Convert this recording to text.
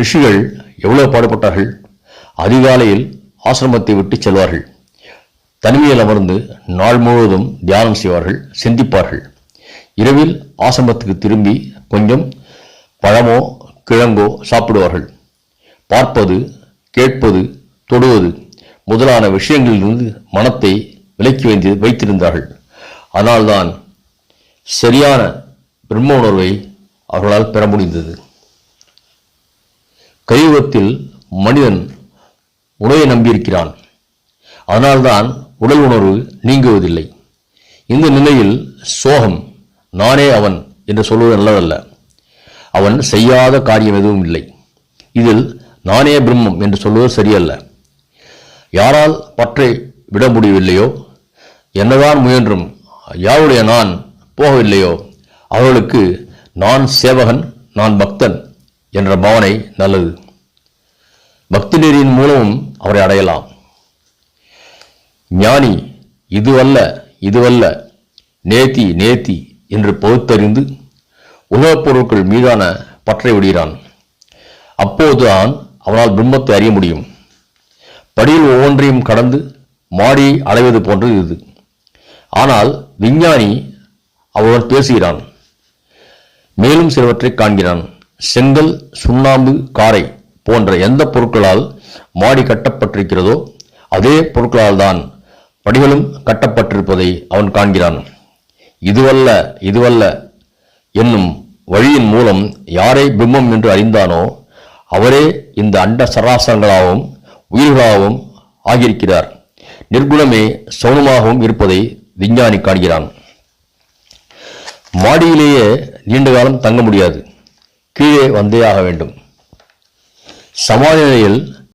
ரிஷிகள் எவ்வளவு பாடுபட்டார்கள்? அதிகாலையில் ஆசிரமத்தை விட்டு செல்வார்கள். தனிமையில் அமர்ந்து நாள் முழுவதும் தியானம் செய்வார்கள் சிந்திப்பார்கள். இரவில் ஆசிரமத்துக்கு திரும்பி கொஞ்சம் பழமோ கிழங்கோ சாப்பிடுவார்கள். பார்ப்பது கேட்பது தொடுவது முதலான விஷயங்களிலிருந்து மனத்தை விலக்கி வைத்து வைத்திருந்தார்கள். அதனால்தான் சரியான பிரம்ம உணர்வை அவர்களால் பெற முடிந்தது. கைவத்தில் மனிதன் உணவை நம்பியிருக்கிறான். அதனால்தான் உடல் உணர்வு நீங்குவதில்லை. இந்த நிலையில் சோகம் நானே அவன் என்று சொல்வது நல்லதல்ல. அவன் செய்யாத காரியம் எதுவும் இல்லை. இதில் நானே பிரம்மம் என்று சொல்வது சரியல்ல. யாரால் பற்றை விட முடியவில்லையோ? என்னதான் முயன்றும் யாருடைய நான் போகவில்லையோ? அவர்களுக்கு நான் சேவகன் நான் பக்தன். என்ற பாவனை நல்லது. பக்தி நெறியின் மூலமும் அவரை அடையலாம். ஞானி இதுவல்ல இதுவல்ல நேத்தி நேத்தி என்று பகுத்தறிந்து உலகப் பொருட்கள் மீதான பற்றை விடுகிறான். அப்போதுதான் அவனால் பிரம்மத்தை அறிய முடியும். படியில் ஒவ்வொன்றையும் கடந்து மாடி அடைவது போன்றது இது. ஆனால் விஞ்ஞானி அவருடன் பேசுகிறான். மேலும் சிலவற்றை காண்கிறான். செங்கல் சுண்ணாம்பு காரை போன்ற எந்த பொருட்களால் மாடி கட்டப்பட்டிருக்கிறதோ அதே பொருட்களால் தான் படிகளும் கட்டப்பட்டிருப்பதை அவன் காண்கிறான். இதுவல்ல இதுவல்ல என்னும் வழியின் மூலம் யாரை பிம்மம் என்று அறிந்தானோ அவரே இந்த அண்ட சராசரங்களாகவும் உயிர்களாகவும் ஆகியிருக்கிறார். நிர்குணமே சௌனமாகவும் இருப்பதை விஞ்ஞானி காண்கிறான். மாடியிலேயே நீண்ட காலம் தங்க முடியாது. கீழே வந்தே ஆக வேண்டும். சமாதி நிலையில்